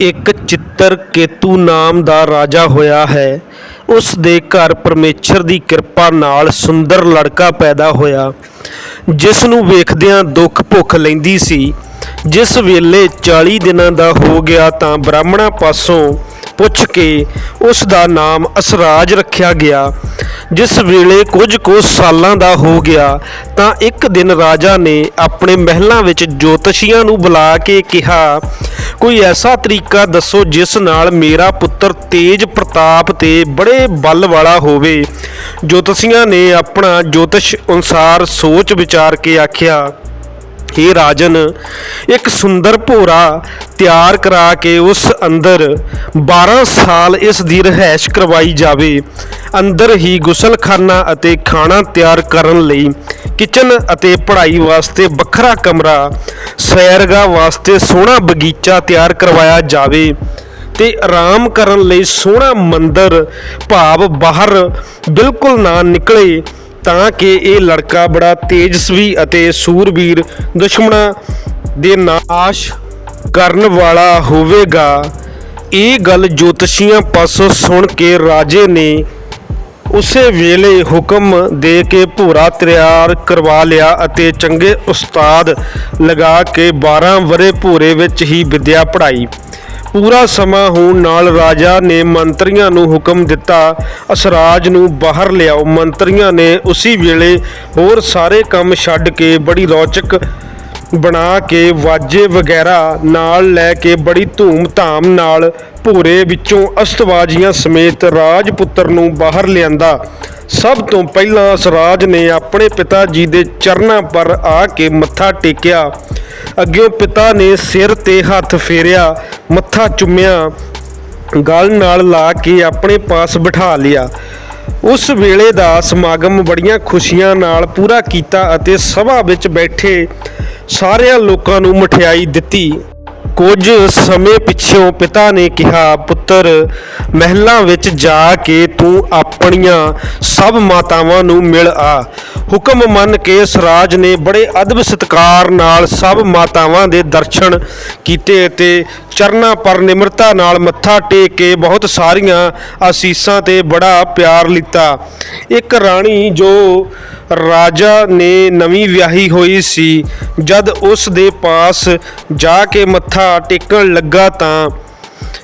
ਇੱਕ ਚਿੱਤਰ ਕੇਤੂ ਨਾਮ ਦਾ ਰਾਜਾ ਹੋਇਆ ਹੈ। ਉਸ ਦੇ ਘਰ ਪਰਮੇਸ਼ਰ ਦੀ ਕਿਰਪਾ ਨਾਲ ਸੁੰਦਰ ਲੜਕਾ ਪੈਦਾ ਹੋਇਆ ਜਿਸ ਨੂੰ ਵੇਖਦਿਆਂ ਦੁੱਖ ਭੁੱਖ ਲੈਂਦੀ ਸੀ। ਜਿਸ ਵੇਲੇ 40 ਦਿਨਾਂ ਦਾ ਹੋ ਗਿਆ ਤਾਂ ਬ੍ਰਾਹਮਣਾਂ ਪਾਸੋਂ ਪੁੱਛ ਕੇ ਉਸ ਦਾ ਨਾਮ ਅਸਰਾਜ ਰੱਖਿਆ ਗਿਆ। ਜਿਸ ਵੇਲੇ ਕੁਝ ਕੁ ਸਾਲਾਂ ਦਾ ਹੋ ਗਿਆ, ਤਾਂ ਇੱਕ ਦਿਨ ਰਾਜਾ ਨੇ ਆਪਣੇ ਮਹਿਲਾਂ ਵਿੱਚ ਜੋਤਸ਼ੀਆਂ ਨੂੰ ਬੁਲਾ ਕੇ ਕਿਹਾ, ਕੋਈ ਐਸਾ ਤਰੀਕਾ ਦੱਸੋ ਜਿਸ ਨਾਲ ਮੇਰਾ ਪੁੱਤਰ ਤੇਜ ਪ੍ਰਤਾਪ ਤੇ ਬੜੇ ਬਲ ਵਾਲਾ ਹੋਵੇ। ਜੋਤਸ਼ੀਆਂ ਨੇ ਆਪਣਾ ਜੋਤਿਸ਼ ਅਨੁਸਾਰ ਸੋਚ ਵਿਚਾਰ ਕੇ ਆਖਿਆ ਹੇ ਰਾਜਨ, ਇੱਕ ਸੁੰਦਰ ਭੋਰਾ ਤਿਆਰ ਕਰਾ ਕੇ ਉਸ ਅੰਦਰ 12 ਸਾਲ ਇਸ ਦੀ ਰਹਿائش ਕਰਵਾਈ ਜਾਵੇ। ਅੰਦਰ ਹੀ ਗੁਸਲਖਾਨਾ ਅਤੇ ਖਾਣਾ ਤਿਆਰ ਕਰਨ ਲਈ ਕਿਚਨ ਅਤੇ ਪੜ੍ਹਾਈ ਵਾਸਤੇ ਵੱਖਰਾ ਕਮਰਾ ਸੈਰਗਾ ਵਾਸਤੇ ਸੋਹਣਾ ਬਗੀਚਾ ਤਿਆਰ ਕਰਵਾਇਆ ਜਾਵੇ ਤੇ ਆਰਾਮ ਕਰਨ ਲਈ ਸੋਹਣਾ ਮੰਦਰ, ਭਾਵ ਬਾਹਰ ਬਿਲਕੁਲ ਨਾ ਨਿਕਲੇ ਤਾਂ ਕਿ ਇਹ ਲੜਕਾ ਬੜਾ ਤੇਜਸਵੀ ਅਤੇ ਸੂਰਬੀਰ ਦੁਸ਼ਮਣਾਂ ਦੇ ਨਾਸ਼ ਕਰਨ ਵਾਲਾ ਹੋਵੇਗਾ। ਇਹ ਗੱਲ ਜੋਤਸ਼ੀਆਂ ਪਾਸੋਂ ਸੁਣ ਕੇ ਰਾਜੇ ਨੇ ਉਸੇ ਵੇਲੇ ਹੁਕਮ ਦੇ ਕੇ ਭੂਰਾ ਤਿਆਰ ਕਰਵਾ ਲਿਆ ਅਤੇ ਚੰਗੇ ਉਸਤਾਦ ਲਗਾ ਕੇ 12 ਵਰੇ ਭੂਰੇ ਵਿੱਚ ਹੀ ਵਿਦਿਆ ਪੜ੍ਹਾਈ। ਪੂਰਾ ਸਮਾਂ ਹੋਣ ਨਾਲ ਰਾਜਾ ਨੇ ਮੰਤਰੀਆਂ ਨੂੰ ਹੁਕਮ ਦਿੱਤਾ, ਅਸਰਾਜ ਨੂੰ ਬਾਹਰ ਲਿਆਓ। ਮੰਤਰੀਆਂ ਨੇ ਉਸੇ ਵੇਲੇ ਹੋਰ ਸਾਰੇ ਕੰਮ ਛੱਡ ਕੇ ਬੜੀ ਰੌਚਕ ਬਣਾ ਕੇ ਵਾਜੇ ਵਗੈਰਾ ਨਾਲ ਲੈ ਕੇ ਬੜੀ ਧੂਮ-ਧਾਮ ਨਾਲ ਭੂਰੇ ਵਿੱਚੋਂ ਅਸਤਵਾਜੀਆਂ ਸਮੇਤ ਰਾਜਪੁੱਤਰ ਨੂੰ ਬਾਹਰ ਲਿਆਂਦਾ। ਸਭ ਤੋਂ ਪਹਿਲਾਂ ਅਸਰਾਜ ਨੇ ਆਪਣੇ ਪਿਤਾ ਜੀ ਦੇ ਚਰਨਾਂ ਪਰ ਆ ਕੇ ਮੱਥਾ ਟੇਕਿਆ। ਅੱਗੇ ਪਿਤਾ ਨੇ ਸਿਰ ਤੇ ਹੱਥ ਫੇਰਿਆ, ਮੱਥਾ ਚੁੰਮਿਆ, ਗਲ ਨਾਲ ਲਾ ਕੇ ਆਪਣੇ ਪਾਸ ਬਿਠਾ ਲਿਆ। ਉਸ ਵੇਲੇ ਦਾ ਸਮਾਗਮ ਬੜੀਆਂ ਖੁਸ਼ੀਆਂ ਨਾਲ ਪੂਰਾ ਕੀਤਾ ਅਤੇ ਸਭਾ ਵਿੱਚ ਬੈਠੇ ਸਾਰਿਆਂ ਲੋਕਾਂ ਨੂੰ ਮਠਿਆਈ ਦਿੱਤੀ। ਕੁਝ ਸਮੇਂ ਪਿੱਛੋਂ ਪਿਤਾ ਨੇ ਕਿਹਾ, ਪੁੱਤਰ, ਮਹਿਲਾਂ ਵਿੱਚ ਜਾ ਕੇ ਤੂੰ ਆਪਣੀਆਂ ਸਭ ਮਾਤਾਵਾਂ ਨੂੰ ਮਿਲ ਆ। ਹੁਕਮ ਮੰਨ ਕੇ ਸਰਾਜ ਨੇ ਬੜੇ ਅਦਬ ਸਤਕਾਰ ਨਾਲ ਸਭ ਮਾਤਾਵਾਂ ਦੇ ਦਰਸ਼ਨ ਕੀਤੇ ਅਤੇ ਚਰਨਾਂ ਪਰ ਨਿਮਰਤਾ ਨਾਲ ਮੱਥਾ ਟੇਕ ਕੇ ਬਹੁਤ ਸਾਰੀਆਂ ਆਸੀਸਾਂ ਤੇ ਬੜਾ ਪਿਆਰ ਲਿੱਤਾ। ਇੱਕ ਰਾਣੀ ਜੋ ਰਾਜਾ ਨੇ ਨਵੀਂ ਵਿਆਹੀ ਹੋਈ ਸੀ, ਜਦ ਉਸ ਦੇ ਪਾਸ ਜਾ ਕੇ ਮੱਥਾ ਟੇਕਣ ਲੱਗਾ ਤਾਂ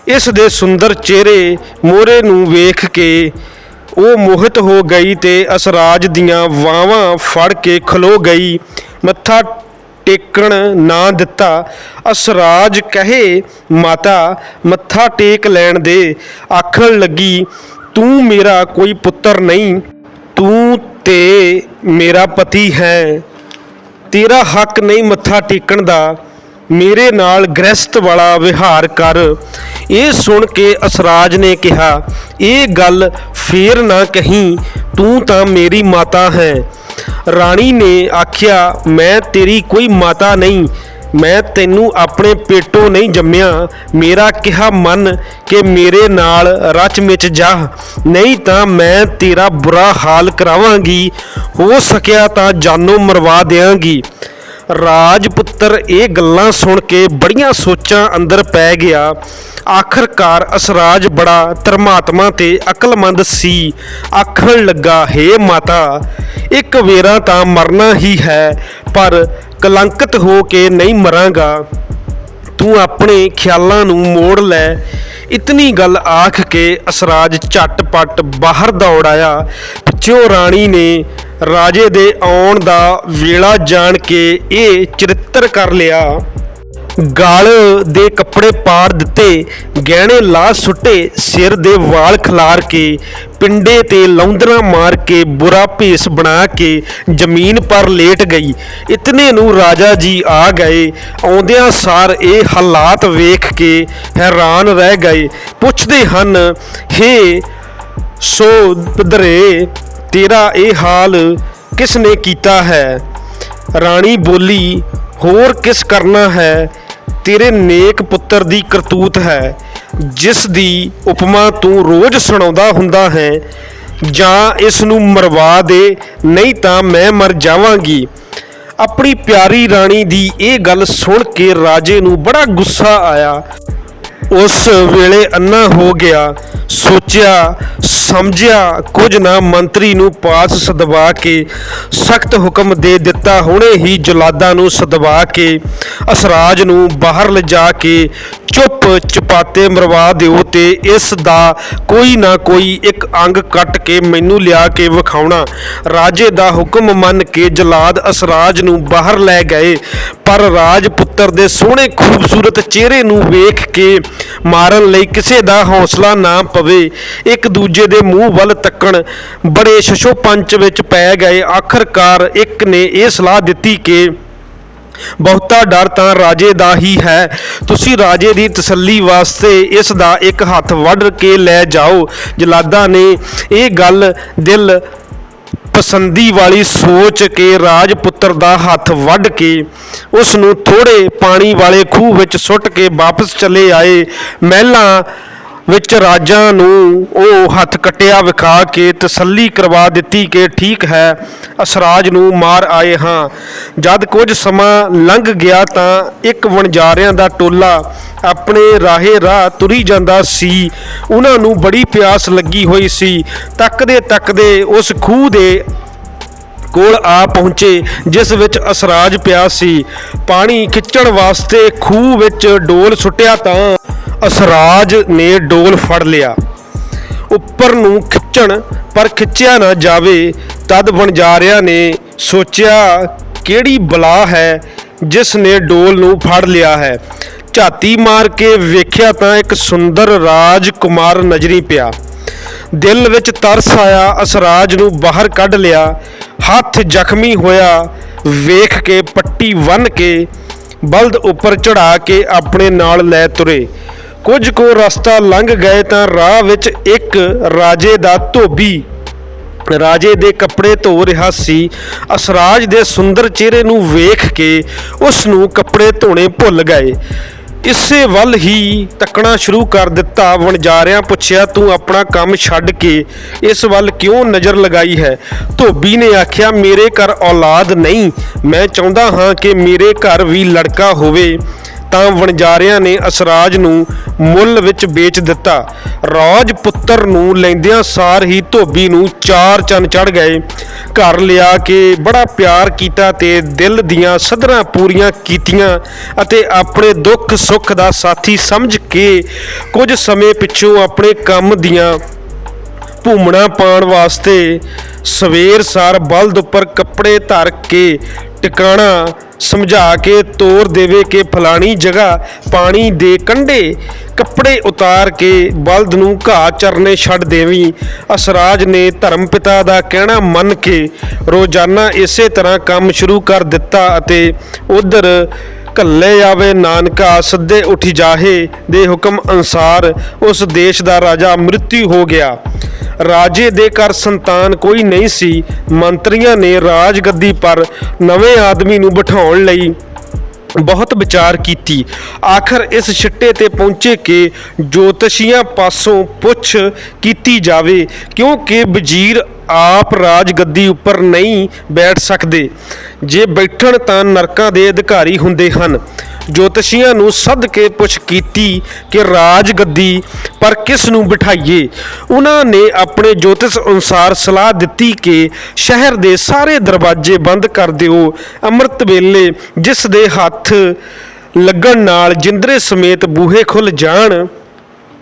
ਇਸ ਦੇ ਸੁੰਦਰ ਚਿਹਰੇ ਮੋਹਰੇ ਨੂੰ ਵੇਖ ਕੇ ਉਹ ਮੋਹਿਤ ਹੋ ਗਈ ਤੇ ਅਸਰਾਜ ਦੀਆਂ ਵਾਵਾਂ ਫੜ ਕੇ ਖਲੋ ਗਈ। ਮੱਥਾ ਟੇਕਣ ਨਾ ਦਿੱਤਾ। ਅਸਰਾਜ ਕਹੇ, ਮਾਤਾ, ਮੱਥਾ ਟੇਕ ਲੈਣ ਦੇ। ਆਖਣ ਲੱਗੀ, ਤੂੰ ਮੇਰਾ ਕੋਈ ਪੁੱਤਰ ਨਹੀਂ। ਤੂੰ ਤੇ ਮੇਰਾ ਪਤੀ ਹੈ। ਤੇਰਾ ਹੱਕ ਨਹੀਂ ਮੱਥਾ ਟੇਕਣ ਦਾ। ਮੇਰੇ ਨਾਲ ਗ੍ਰਸਤ ਵਾਲਾ ਵਿਹਾਰ ਕਰ। ਇਹ ਸੁਣ ਕੇ ਅਸਰਾਜ ਨੇ ਕਿਹਾ, ਇਹ ਗੱਲ ਫੇਰ ਨਾ ਕਹੀਂ, ਤੂੰ ਤਾਂ ਮੇਰੀ ਮਾਤਾ ਹੈ। ਰਾਣੀ ਨੇ ਆਖਿਆ, ਮੈਂ ਤੇਰੀ ਕੋਈ ਮਾਤਾ ਨਹੀਂ, ਮੈਂ ਤੈਨੂੰ ਆਪਣੇ ਪੇਟੋਂ ਨਹੀਂ ਜੰਮਿਆ। ਮੇਰਾ ਕਿਹਾ ਮੰਨ ਕਿ ਮੇਰੇ ਨਾਲ ਰਚ ਵਿੱਚ ਜਾ, ਨਹੀਂ ਤਾਂ ਮੈਂ ਤੇਰਾ ਬੁਰਾ ਹਾਲ ਕਰਾਵਾਂਗੀ। ਹੋ ਸਕਿਆ ਤਾਂ ਜਾਨੋਂ ਮਰਵਾ ਦੇਵਾਂਗੀ ਰਾਜਪੁੱਤਰ, ਇਹ ਗੱਲਾਂ ਸੁਣ ਕੇ ਬੜੀਆਂ ਸੋਚਾਂ ਅੰਦਰ ਪੈ ਗਿਆ। ਆਖਰਕਾਰ ਅਸਰਾਜ ਬੜਾ ਧਰਮਾਤਮਾ ਤੇ ਅਕਲਮੰਦ ਸੀ। ਆਖਣ ਲੱਗਾ, ਹੇ ਮਾਤਾ, ਇੱਕ ਵੇਰਾ ਤਾਂ ਮਰਨਾ ਹੀ ਹੈ, ਪਰ ਕਲੰਕਿਤ ਹੋ ਕੇ ਨਹੀਂ ਮਰਾਂਗਾ। ਤੂੰ ਆਪਣੇ ਖਿਆਲਾਂ ਨੂੰ ਮੋੜ ਲੈ। ਇਤਨੀ ਗੱਲ ਆਖ ਕੇ ਅਸਰਾਜ ਝਟਪਟ ਬਾਹਰ ਦੌੜ ਆਇਆ। ਪਿੱਛੋਂ ਰਾਣੀ ਨੇ ਰਾਜੇ ਦੇ ਆਉਣ ਦਾ ਵੇਲਾ ਜਾਣ ਕੇ ਇਹ ਚਰਿੱਤਰ ਕਰ ਲਿਆ। ਗਾਲ ਦੇ ਕੱਪੜੇ ਪਾੜ ਦਿੱਤੇ, ਗਹਿਣੇ ਲਾ ਸੁੱਟੇ, ਸਿਰ ਦੇ ਵਾਲ ਖਿਲਾਰ ਕੇ, ਪਿੰਡੇ ਤੇ ਲੌਂਦਰਾ ਮਾਰ ਕੇ, ਬੁਰਾ ਭੇਸ ਬਣਾ ਕੇ ਜ਼ਮੀਨ ਪਰ ਲੇਟ ਗਈ। ਇਤਨੇ ਨੂੰ ਰਾਜਾ ਜੀ ਆ ਗਏ। ਆਉਂਦਿਆਂ ਸਾਰ ਇਹ ਹਾਲਾਤ ਵੇਖ ਕੇ ਹੈਰਾਨ ਰਹਿ ਗਏ। ਪੁੱਛਦੇ ਹਨ, ਹੇ ਸੋ ਦਰੇ ਤੇਰਾ ਇਹ ਹਾਲ ਕਿਸ ਨੇ ਕੀਤਾ ਹੈ? ਰਾਣੀ ਬੋਲੀ, ਹੋਰ ਕਿਸ ਕਰਨਾ ਹੈ? ਤੇਰੇ ਨੇਕ ਪੁੱਤਰ ਦੀ ਕਰਤੂਤ ਹੈ, ਜਿਸ ਦੀ ਉਪਮਾ ਤੂੰ ਰੋਜ਼ ਸੁਣਾਉਂਦਾ ਹੁੰਦਾ ਹੈ। ਜਾਂ ਇਸ ਨੂੰ ਮਰਵਾ ਦੇ, ਨਹੀਂ ਤਾਂ ਮੈਂ ਮਰ ਜਾਵਾਂਗੀ। ਆਪਣੀ ਪਿਆਰੀ ਰਾਣੀ ਦੀ ਇਹ ਗੱਲ ਸੁਣ ਕੇ ਰਾਜੇ ਨੂੰ ਬੜਾ ਗੁੱਸਾ ਆਇਆ। ਉਸ ਵੇਲੇ ਅੰਨਾ ਹੋ ਗਿਆ, ਸੋਚਿਆ, ਸਮਝਿਆ, ਕੁਝ ਨਾ ਮੰਤਰੀ ਨੂੰ ਪਾਸ ਸਦਵਾ ਕੇ ਸਖਤ ਹੁਕਮ ਦੇ ਦਿੱਤਾ, ਹੁਣੇ ਹੀ ਜਲਾਦਾਂ ਨੂੰ ਸਦਵਾ ਕੇ ਅਸਰਾਜ ਨੂੰ ਬਾਹਰ ਲਿਜਾ ਕੇ ਚੁੱਪ ਚਪਾਤੇ ਮਰਵਾ ਦਿਓ ਤੇ ਇਸ ਦਾ ਕੋਈ ਨਾ ਕੋਈ ਇੱਕ ਅੰਗ ਕੱਟ ਕੇ ਮੈਨੂੰ ਲਿਆ ਕੇ ਵਿਖਾਉਣਾ। ਰਾਜੇ ਦਾ ਹੁਕਮ ਮੰਨ ਕੇ ਜਲਾਦ ਅਸਰਾਜ ਨੂੰ ਬਾਹਰ ਲੈ ਗਏ, ਪਰ ਰਾਜ ਪੁੱਤਰ ਦੇ ਸੋਹਣੇ ਖੂਬਸੂਰਤ ਚਿਹਰੇ ਨੂੰ ਵੇਖ ਕੇ ਮਾਰਨ ਲਈ ਕਿਸੇ ਦਾ ਹੌਸਲਾ ਨਾ ਪਵੇ। ਇੱਕ ਦੂਜੇ ਦੇ ਮੂੰਹ ਵੱਲ ਤੱਕਣ, ਬੜੇ ਸ਼ਸ਼ੋ ਪੰਚ ਵਿੱਚ ਪੈ ਗਏ। ਆਖਰਕਾਰ ਇੱਕ ਨੇ ਇਹ ਸਲਾਹ ਦਿੱਤੀ ਕਿ ਬਹੁਤਾ ਡਰ ਤਾਂ ਰਾਜੇ ਦਾ ਹੀ ਹੈ। ਤੁਸੀਂ ਰਾਜੇ ਦੀ ਤਸੱਲੀ ਵਾਸਤੇ ਇਸ ਦਾ ਇੱਕ ਹੱਥ ਵੱਢ ਕੇ ਲੈ ਜਾਓ। ਜਲਾਦਾ ਨੇ ਇਹ ਗੱਲ ਦਿਲ ਪਸੰਦੀ ਵਾਲੀ ਸੋਚ ਕੇ ਰਾਜਪੁੱਤਰ ਦਾ ਹੱਥ ਵੱਢ ਕੇ ਉਸ ਨੂੰ ਥੋੜੇ ਪਾਣੀ ਵਾਲੇ ਖੂਹ ਵਿੱਚ ਸੁੱਟ ਕੇ ਵਾਪਸ ਚਲੇ ਆਏ। ਮਹਿਲਾਂ ਵਿੱਚ ਰਾਜਾਂ ਨੂੰ ਉਹ ਹੱਥ ਕਟਿਆ, ਵਿਖਾ ਕੇ ਤਸੱਲੀ ਕਰਵਾ ਦਿੱਤੀ ਕਿ ਠੀਕ ਹੈ, ਅਸਰਾਜ ਨੂੰ ਮਾਰ ਆਏ ਹਾਂ। ਜਦ ਕੁਝ ਸਮਾਂ ਲੰਘ ਗਿਆ ਤਾਂ ਇੱਕ ਵਣਜਾਰਿਆਂ ਦਾ ਟੋਲਾ ਆਪਣੇ ਰਾਹੇ ਰਾਹ ਤੁਰੀ ਜਾਂਦਾ ਸੀ। ਉਹਨਾਂ ਨੂੰ ਬੜੀ ਪਿਆਸ ਲੱਗੀ ਹੋਈ ਸੀ। ਤੱਕਦੇ ਤੱਕਦੇ ਉਸ ਖੂਹ ਦੇ ਕੋਲ ਆ ਪਹੁੰਚੇ, ਜਿਸ ਵਿੱਚ ਅਸਰਾਜ ਪਿਆ ਸੀ। ਪਾਣੀ ਖਿੱਚਣ ਵਾਸਤੇ ਖੂਹ ਵਿੱਚ ਡੋਲ ਸੁੱਟਿਆ ਤਾਂ ਅਸਰਾਜ ਨੇ ਡੋਲ ਫੜ ਲਿਆ। ਉੱਪਰ ਨੂੰ ਖਿੱਚਣ ਪਰ ਖਿੱਚਿਆ ਨਾ ਜਾਵੇ, ਤਦ ਵਣਜਾਰਿਆਂ ਨੇ ਸੋਚਿਆ, ਕਿਹੜੀ ਬਲਾ ਹੈ ਜਿਸ ਨੇ ਡੋਲ ਨੂੰ ਫੜ ਲਿਆ ਹੈ? ਝਾਤੀ ਮਾਰ ਕੇ ਵੇਖਿਆ ਤਾਂ ਇੱਕ ਸੁੰਦਰ ਰਾਜਕੁਮਾਰ ਨਜ਼ਰੀ ਪਿਆ। ਦਿਲ ਵਿੱਚ ਤਰਸ ਆਇਆ, ਅਸਰਾਜ ਨੂੰ ਬਾਹਰ ਕੱਢ ਲਿਆ। ਹੱਥ ਜ਼ਖਮੀ ਹੋਇਆ, ਵੇਖ ਕੇ, ਪੱਟੀ ਬੰਨ ਕੇ, ਬਲਦ ਉੱਪਰ ਚੜਾ ਕੇ ਆਪਣੇ ਨਾਲ ਲੈ ਤੁਰੇ। ਕੁਝ ਕੋ ਰਸਤਾ ਲੰਘ ਗਏ ਤਾਂ ਰਾਹ ਵਿੱਚ ਇੱਕ ਰਾਜੇ ਦਾ ਧੋਬੀ ਰਾਜੇ ਦੇ ਕੱਪੜੇ ਧੋ ਰਿਹਾ ਸੀ। ਅਸਰਾਜ ਦੇ ਸੁੰਦਰ ਚਿਹਰੇ ਨੂੰ ਵੇਖ ਕੇ ਉਸ ਨੂੰ ਕੱਪੜੇ ਧੋਣੇ ਭੁੱਲ ਗਏ। ਇਸੇ ਵੱਲ ਹੀ ਤੱਕਣਾ ਸ਼ੁਰੂ ਕਰ ਦਿੱਤਾ। ਵਣਜਾਰਿਆਂ ਪੁੱਛਿਆ, ਤੂੰ ਆਪਣਾ ਕੰਮ ਛੱਡ ਕੇ ਇਸ ਵੱਲ ਕਿਉਂ ਨਜ਼ਰ ਲਗਾਈ ਹੈ? ਧੋਬੀ ਨੇ ਆਖਿਆ, ਮੇਰੇ ਘਰ ਔਲਾਦ ਨਹੀਂ। ਮੈਂ ਚਾਹੁੰਦਾ ਹਾਂ ਕਿ ਮੇਰੇ ਘਰ ਵੀ ਲੜਕਾ ਹੋਵੇ। ਤਾਂ ਵਣਜਾਰਿਆਂ ਨੇ ਅਸਰਾਜ ਨੂੰ ਮੁੱਲ ਵਿੱਚ ਵੇਚ ਦਿੱਤਾ। ਰਾਜ ਪੁੱਤਰ ਨੂੰ ਲੈਂਦਿਆਂ ਸਾਰ ਹੀ ਧੋਬੀ ਨੂੰ ਚਾਰ ਚੰਨ ਚੜ ਗਏ। ਘਰ ਲਿਆ ਕੇ ਬੜਾ ਪਿਆਰ ਕੀਤਾ ਤੇ ਦਿਲ ਦੀਆਂ ਸਧਰਾਂ ਪੂਰੀਆਂ ਕੀਤੀਆਂ ਅਤੇ ਆਪਣੇ ਦੁੱਖ ਸੁੱਖ ਦਾ ਸਾਥੀ ਸਮਝ ਕੇ ਕੁਝ ਸਮੇਂ ਪਿੱਛੋਂ ਆਪਣੇ ਕੰਮ ਦੀਆਂ ਭੂਮਣਾ ਪਾਉਣ ਵਾਸਤੇ ਸਵੇਰ ਸਾਰ ਬਲਦ ਉੱਪਰ ਕੱਪੜੇ ਧਰ ਕੇ ਟਿਕਾਣਾ ਸਮਝਾ ਕੇ ਤੋਰ ਦੇਵੇ ਕਿ ਫਲਾਣੀ ਜਗ੍ਹਾ ਪਾਣੀ ਦੇ ਕੰਢੇ ਕੱਪੜੇ ਉਤਾਰ ਕੇ ਬਲਦ ਨੂੰ ਘਾਹ ਚਰਨੇ ਛੱਡ ਦੇਵੀਂ। ਅਸਰਾਜ ਨੇ ਧਰਮ ਪਿਤਾ ਦਾ ਕਹਿਣਾ ਮੰਨ ਕੇ ਰੋਜ਼ਾਨਾ ਇਸੇ ਤਰ੍ਹਾਂ ਕੰਮ ਸ਼ੁਰੂ ਕਰ ਦਿੱਤਾ ਅਤੇ ਉਧਰ ਕੱਲੇ ਆਵੇ, ਨਾਨਕਾ ਸੱਦੇ ਉਠੀ ਜਾਹੇ ਦੇ ਹੁਕਮ ਅਨਸਾਰ ਉਸ ਦੇਸ਼ ਦਾ ਰਾਜਾ ਮ੍ਰਿਤੂ ਹੋ ਗਿਆ। ਰਾਜੇ ਦੇ ਘਰ ਸੰਤਾਨ ਕੋਈ ਨਹੀਂ ਸੀ। ਮੰਤਰੀਆਂ ਨੇ ਰਾਜ ਗੱਦੀ ਪਰ ਨਵੇਂ ਆਦਮੀ ਨੂੰ ਬਿਠਾਉਣ ਲਈ ਬਹੁਤ ਵਿਚਾਰ ਕੀਤੀ। ਆਖਰ ਇਸ ਛਿੱਟੇ ਤੇ ਪਹੁੰਚੇ ਕਿ ਜੋਤਸ਼ੀਆਂ ਪਾਸੋਂ ਪੁੱਛ ਕੀਤੀ ਜਾਵੇ, ਕਿਉਂਕਿ ਵਜ਼ੀਰ ਆਪ ਰਾਜ ਗੱਦੀ ਉੱਪਰ ਨਹੀਂ ਬੈਠ ਸਕਦੇ। ਜੇ ਬੈਠਣ ਤਾਂ ਨਰਕਾਂ ਦੇ ਅਧਿਕਾਰੀ ਹੁੰਦੇ ਹਨ। ਜੋਤਸ਼ੀਆਂ ਨੂੰ ਸੱਦ ਕੇ ਪੁੱਛ ਕੀਤੀ ਕਿ ਰਾਜ ਗੱਦੀ ਪਰ ਕਿਸ ਨੂੰ ਬਿਠਾਈਏ? ਉਹਨਾਂ ਨੇ ਆਪਣੇ ਜੋਤਿਸ਼ ਅਨੁਸਾਰ ਸਲਾਹ ਦਿੱਤੀ ਕਿ ਸ਼ਹਿਰ ਦੇ ਸਾਰੇ ਦਰਵਾਜ਼ੇ ਬੰਦ ਕਰ ਦਿਓ। ਅੰਮ੍ਰਿਤ ਵੇਲੇ ਜਿਸ ਦੇ ਹੱਥ ਲੱਗਣ ਨਾਲ ਜਿੰਦਰੇ ਸਮੇਤ ਬੂਹੇ ਖੁੱਲ ਜਾਣ,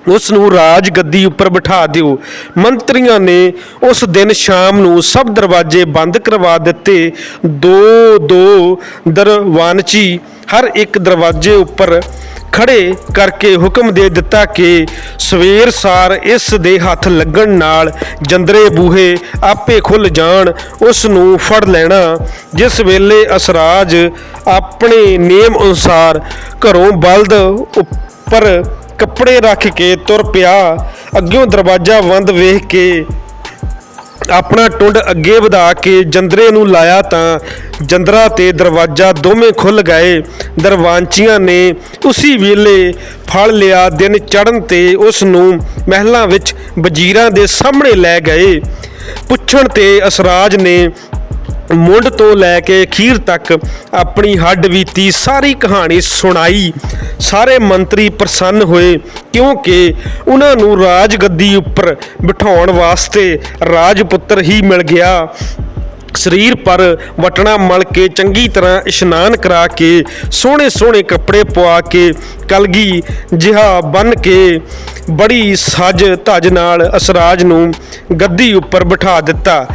ਉਸ ਨੂੰ ਰਾਜ ਗੱਦੀ ਉੱਪਰ ਬਿਠਾ ਦਿਓ। ਮੰਤਰੀਆਂ ਨੇ ਉਸ ਦਿਨ ਸ਼ਾਮ ਨੂੰ ਸਭ ਦਰਵਾਜ਼ੇ ਬੰਦ ਕਰਵਾ ਦਿੱਤੇ। ਦੋ ਦੋ ਦਰਵਾਨਚੀ ਹਰ ਇੱਕ ਦਰਵਾਜ਼ੇ ਉੱਪਰ ਖੜੇ ਕਰਕੇ ਹੁਕਮ ਦੇ ਦਿੱਤਾ ਕਿ ਸਵੇਰ ਸਾਰ ਇਸ ਦੇ ਹੱਥ ਲੱਗਣ ਨਾਲ ਜੰਦਰੇ ਬੂਹੇ ਆਪੇ ਖੁੱਲ ਜਾਣ, ਉਸ ਨੂੰ ਫੜ ਲੈਣਾ। ਜਿਸ ਵੇਲੇ ਅਸਰਾਜ ਆਪਣੇ ਨੇਮ ਅਨੁਸਾਰ ਘਰੋਂ ਬਲਦ ਉੱਪਰ ਕੱਪੜੇ ਰੱਖ ਕੇ ਤੁਰ ਪਿਆ, ਅੱਗਿਓਂ ਦਰਵਾਜ਼ਾ ਬੰਦ ਵੇਖ ਕੇ ਆਪਣਾ ਟੁੰਡ ਅੱਗੇ ਵਧਾ ਕੇ ਜੰਦਰੇ ਨੂੰ ਲਾਇਆ ਤਾਂ ਜੰਦਰਾ ਤੇ ਦਰਵਾਜ਼ਾ ਦੋਵੇਂ ਖੁੱਲ ਗਏ। ਦਰਵਾਂਚੀਆਂ ਨੇ ਉਸੇ ਵੇਲੇ ਫੜ ਲਿਆ। ਦਿਨ ਚੜਨ ਤੇ ਉਸ ਨੂੰ ਮਹਿਲਾਂ ਵਿੱਚ ਵਜ਼ੀਰਾਂ ਦੇ ਸਾਹਮਣੇ ਲੈ ਗਏ। ਪੁੱਛਣ ਤੇ ਅਸਰਾਜ ਨੇ ਮੁੱਢ ਤੋਂ ਲੈ ਕੇ ਅਖੀਰ ਤੱਕ ਆਪਣੀ ਹੱਡ ਬੀਤੀ ਸਾਰੀ ਕਹਾਣੀ ਸੁਣਾਈ। ਸਾਰੇ ਮੰਤਰੀ ਪ੍ਰਸੰਨ ਹੋਏ ਕਿਉਂਕਿ ਉਹਨਾਂ ਨੂੰ ਰਾਜ ਗੱਦੀ ਉੱਪਰ ਬਿਠਾਉਣ ਵਾਸਤੇ ਰਾਜਪੁੱਤਰ ਹੀ ਮਿਲ ਗਿਆ। ਸਰੀਰ ਪਰ ਵਟਣਾ ਮਲ ਕੇ ਚੰਗੀ ਤਰ੍ਹਾਂ ਇਸ਼ਨਾਨ ਕਰਾ ਕੇ, ਸੋਹਣੇ ਸੋਹਣੇ ਕੱਪੜੇ ਪਵਾ ਕੇ, ਕਲਗੀ ਜਿਹਾ ਬਨ ਕੇ, ਬੜੀ ਸੱਜ ਧੱਜ ਨਾਲ ਅਸਰਾਜ ਨੂੰ ਗੱਦੀ ਉੱਪਰ ਬਿਠਾ ਦਿੱਤਾ।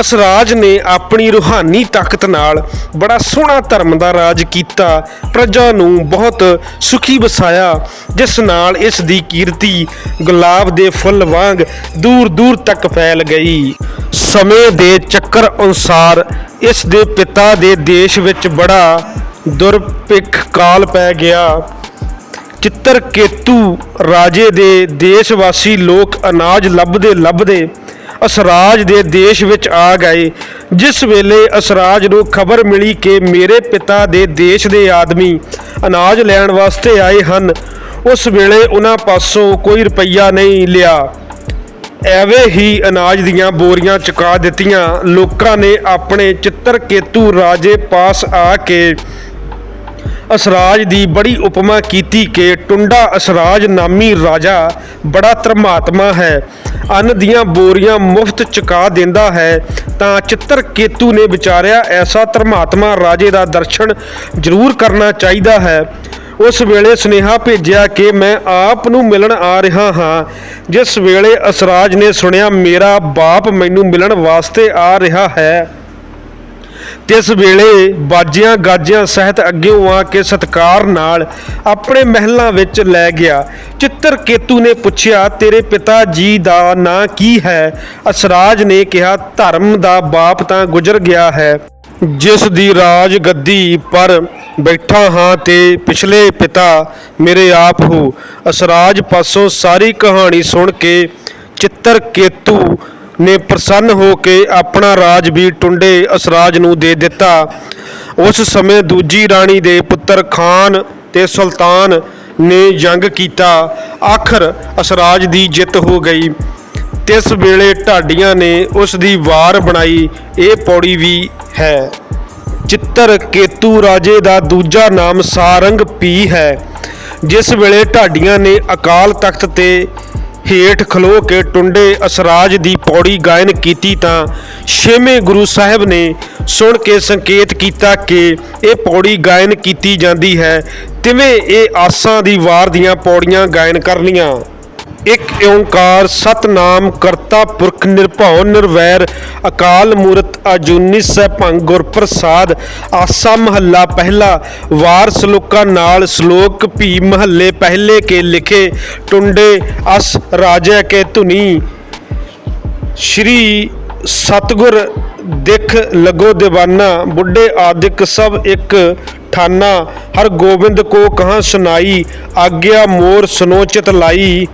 ਅਸਰਾਜ ਨੇ ਆਪਣੀ ਰੂਹਾਨੀ ਤਾਕਤ ਨਾਲ ਬੜਾ ਸੋਹਣਾ ਧਰਮ ਦਾ ਰਾਜ ਕੀਤਾ। ਪ੍ਰਜਾ ਨੂੰ ਬਹੁਤ ਸੁਖੀ ਵਸਾਇਆ, ਜਿਸ ਨਾਲ ਇਸ ਦੀ ਕੀਰਤੀ ਗੁਲਾਬ ਦੇ ਫੁੱਲ ਵਾਂਗ ਦੂਰ ਦੂਰ ਤੱਕ ਫੈਲ ਗਈ। ਸਮੇਂ ਦੇ ਚੱਕਰ ਅਨੁਸਾਰ ਇਸ ਦੇ ਪਿਤਾ ਦੇ ਦੇਸ਼ ਵਿੱਚ ਬੜਾ ਦੁਰਭਿੱਖ ਕਾਲ ਪੈ ਗਿਆ। ਚਿੱਤਰਕੇਤੂ ਰਾਜੇ ਦੇ ਦੇਸ਼ ਵਾਸੀ ਲੋਕ ਅਨਾਜ ਲੱਭਦੇ ਲੱਭਦੇ ਅਸਰਾਜ ਦੇ ਦੇਸ਼ ਵਿੱਚ ਆ ਗਏ। ਜਿਸ ਵੇਲੇ ਅਸਰਾਜ ਨੂੰ ਖਬਰ ਮਿਲੀ ਕਿ ਮੇਰੇ ਪਿਤਾ ਦੇ ਦੇਸ਼ ਦੇ ਆਦਮੀ ਅਨਾਜ ਲੈਣ ਵਾਸਤੇ ਆਏ ਹਨ, ਉਸ ਵੇਲੇ ਉਹਨਾਂ ਪਾਸੋਂ ਕੋਈ ਰੁਪਈਆ ਨਹੀਂ ਲਿਆ। ਐਵੇਂ ਹੀ ਅਨਾਜ ਦੀਆਂ ਬੋਰੀਆਂ ਚੁਕਾ ਦਿੱਤੀਆਂ। ਲੋਕਾਂ ਨੇ ਆਪਣੇ ਚਿੱਤਰਕੇਤੂ ਰਾਜੇ ਪਾਸ ਆ ਕੇ ਅਸਰਾਜ ਦੀ ਬੜੀ ਉਪਮਾ ਕੀਤੀ ਕਿ ਟੁੰਡਾ ਅਸਰਾਜ ਨਾਮੀ ਰਾਜਾ ਬੜਾ ਧਰਮਾਤਮਾ ਹੈ। ਅੰਨ ਦੀਆਂ ਬੋਰੀਆਂ ਮੁਫਤ ਚੁਕਾ ਦਿੰਦਾ ਹੈ ਤਾਂ ਚਿੱਤਰਕੇਤੂ ਨੇ ਵਿਚਾਰਿਆ ਐਸਾ ਧਰਮਾਤਮਾ ਰਾਜੇ ਦਾ ਦਰਸ਼ਨ ਜ਼ਰੂਰ ਕਰਨਾ ਚਾਹੀਦਾ ਹੈ। ਉਸ ਵੇਲੇ ਸੁਨੇਹਾ ਭੇਜਿਆ ਕਿ ਮੈਂ ਆਪ ਨੂੰ ਮਿਲਣ ਆ ਰਿਹਾ ਹਾਂ। ਜਿਸ ਵੇਲੇ ਅਸਰਾਜ ਨੇ ਸੁਣਿਆ, ਮੇਰਾ ਬਾਪ ਮੈਨੂੰ ਮਿਲਣ ਵਾਸਤੇ ਆ ਰਿਹਾ ਹੈ। ਤਿਸ ਵੇਲੇ ਬਾਜਿਆਂ ਗਾਜਿਆਂ ਸਹਿਤ ਅੱਗਿਓਂ ਆ ਕੇ ਸਤਕਾਰ ਨਾਲ ਆਪਣੇ ਮਹਿਲਾਂ ਵਿੱਚ ਲੈ ਗਿਆ। ਚਿੱਤਰ ਕੇਤੂ ਨੇ ਪੁੱਛਿਆ, ਤੇਰੇ ਪਿਤਾ ਜੀ ਦਾ ਨਾਂ ਕੀ ਹੈ? ਅਸਰਾਜ ਨੇ ਕਿਹਾ, ਧਰਮ ਦਾ ਬਾਪ ਤਾਂ ਗੁਜ਼ਰ ਗਿਆ ਹੈ। ਜਿਸ ਦੀ ਰਾਜ ਗੱਦੀ ਪਰ ਬੈਠਾ ਹਾਂ ਤੇ ਪਿਛਲੇ ਪਿਤਾ ਮੇਰੇ ਆਪ ਹੋ। ਅਸਰਾਜ ਪਾਸੋਂ ਸਾਰੀ ਕਹਾਣੀ ਸੁਣ ਕੇ ਚਿੱਤਰ ਕੇਤੂ ਨੇ ਪ੍ਰਸੰਨ ਹੋ ਕੇ ਆਪਣਾ ਰਾਜ ਵੀ ਟੁੰਡੇ ਅਸਰਾਜ ਨੂੰ ਦੇ ਦਿੱਤਾ। ਉਸ ਸਮੇਂ ਦੂਜੀ ਰਾਣੀ ਦੇ ਪੁੱਤਰ ਖਾਨ ਤੇ ਸੁਲਤਾਨ ਨੇ ਜੰਗ ਕੀਤਾ। ਆਖਰ ਅਸਰਾਜ ਦੀ ਜਿੱਤ ਹੋ ਗਈ। ਤਿਸ ਵੇਲੇ ਢਾਡੀਆਂ ਨੇ ਉਸ ਦੀ ਵਾਰ ਬਣਾਈ। ਇਹ ਪੌੜੀ ਵੀ ਹੈ। ਚਿੱਤਰ ਕੇਤੂ ਰਾਜੇ ਦਾ ਦੂਜਾ ਨਾਮ ਸਾਰੰਗ ਪੀ ਹੈ। ਜਿਸ ਵੇਲੇ ਢਾਡੀਆਂ ਨੇ ਅਕਾਲ ਤਖਤ ਤੇ ਹੇਠ ਖਲੋ ਕੇ ਟੁੰਡੇ ਅਸਰਾਜ ਦੀ ਪੌੜੀ ਗਾਇਨ ਕੀਤੀ ਤਾਂ ਛੇਵੇਂ ਗੁਰੂ ਸਾਹਿਬ ਨੇ ਸੁਣ ਕੇ ਸੰਕੇਤ ਕੀਤਾ ਕਿ ਇਹ ਪੌੜੀ ਗਾਇਨ ਕੀਤੀ ਜਾਂਦੀ ਹੈ, ਤਿਵੇਂ ਇਹ ਆਸਾਂ ਦੀ ਵਾਰ ਦੀਆਂ ਪੌੜੀਆਂ ਗਾਇਨ ਕਰਨੀਆਂ। ਇੱਕ ਓੰਕਾਰ ਸਤਨਾਮ ਕਰਤਾ ਪੁਰਖ ਨਿਰਭਉ ਨਿਰਵੈਰ, ਅਕਾਲ ਮੂਰਤ ਅਜੂਨੀ ਸੈਭੰ ਗੁਰ ਪ੍ਰਸਾਦ, ਆਸਾ ਮਹੱਲਾ ਪਹਿਲਾ ਵਾਰ ਸ਼ਲੋਕਾਂ ਨਾਲ ਸ਼ਲੋਕ ਭੀ ਮਹੱਲੇ ਪਹਿਲੇ ਕੇ ਲਿਖੇ, ਟੁੰਡੇ ਅਸ ਰਾਜੈ ਕੇ ਧੁਨੀ। ਸ਼੍ਰੀ ਸਤਗੁਰ ਦਿਖ ਲਗੋ ਦੀਵਾਨਾ, ਬੁੱਢੇ ਆਦਿਕ ਸਭ ਇੱਕ ਠਾਨਾ, ਹਰ ਗੋਬਿੰਦ ਕੋ ਕਹਾਂ ਸੁਨਾਈ, ਆਗਿਆ ਮੋਰ ਸੁਨੋਚਿਤ ਲਾਈ।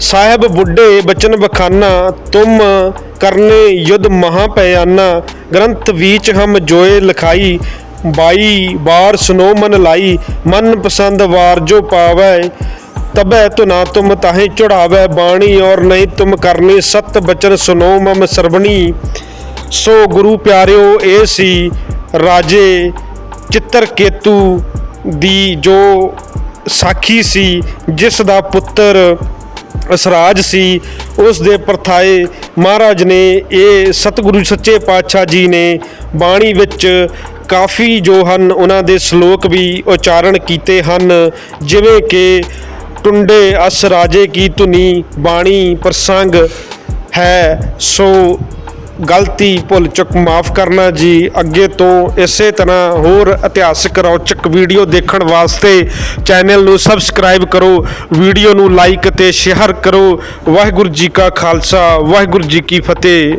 ਸਾਹਿਬ ਬੁੱਢੇ ਬਚਨ ਬਖਾਨਾ, ਤੁਮ ਕਰਨੇ ਯੁੱਧ ਮਹਾ ਪਿਆਨਾ ਗ੍ਰੰਥ ਵੀਚ ਹਮ ਜੋਏ ਲਖਾਈ, ਬਾਈ ਬਾਰ ਸੁਨੋ ਮਨ ਲਾਈ, ਮਨ ਪਸੰਦ ਵਾਰ ਜੋ ਪਾਵੈ, ਤਬੈ ਤੁਨਾ ਤੁਮ ਤਾਹੇ ਚੜਾਵੈ, ਬਾਣੀ ਔਰ ਨਹੀਂ ਤੁਮ ਕਰਨੀ ਸਤ ਬਚਨ ਸੁਨੋ ਮਮ ਸਰਵਣੀ। ਸੋ ਗੁਰੂ ਪਿਆਰਿਓ, ਇਹ ਸੀ ਰਾਜੇ ਚਿੱਤਰ ਕੇਤੂ ਦੀ ਜੋ ਸਾਖੀ ਸੀ, ਜਿਸ ਦਾ ਪੁੱਤਰ ਅਸਰਾਜ ਸੀ, ਉਸ ਦੇ ਪਰਥਾਏ ਮਹਾਰਾਜ ਨੇ ਇਹ ਸਤਿਗੁਰੂ ਸੱਚੇ ਪਾਤਸ਼ਾਹ ਜੀ ਨੇ ਬਾਣੀ ਵਿੱਚ ਕਾਫੀ ਜੋ ਹਨ ਉਹਨਾਂ ਦੇ ਸ਼ਲੋਕ ਵੀ ਉਚਾਰਨ ਕੀਤੇ ਹਨ, ਜਿਵੇਂ ਕਿ ਟੁੰਡੇ ਅਸ ਰਾਜੇ ਕੀ ਧੁਨੀ, ਬਾਣੀ ਪ੍ਰਸੰਗ ਹੈ ਸੋ ਗਲਤੀ ਭੁੱਲ ਚੁੱਕ, ਮਾਫ ਕਰਨਾ ਜੀ। ਅੱਗੇ ਤੋਂ ਇਸੇ ਤਰ੍ਹਾਂ ਹੋਰ ਇਤਿਹਾਸਕ ਰੌਚਕ ਵੀਡੀਓ ਦੇਖਣ ਵਾਸਤੇ ਚੈਨਲ ਨੂੰ ਸਬਸਕ੍ਰਾਈਬ ਕਰੋ, ਵੀਡੀਓ ਨੂੰ ਲਾਈਕ ਅਤੇ ਸ਼ੇਅਰ ਕਰੋ। ਵਾਹਿਗੁਰੂ ਜੀ ਕਾ ਖਾਲਸਾ, ਵਾਹਿਗੁਰੂ ਜੀ ਕੀ ਫਤਿਹ।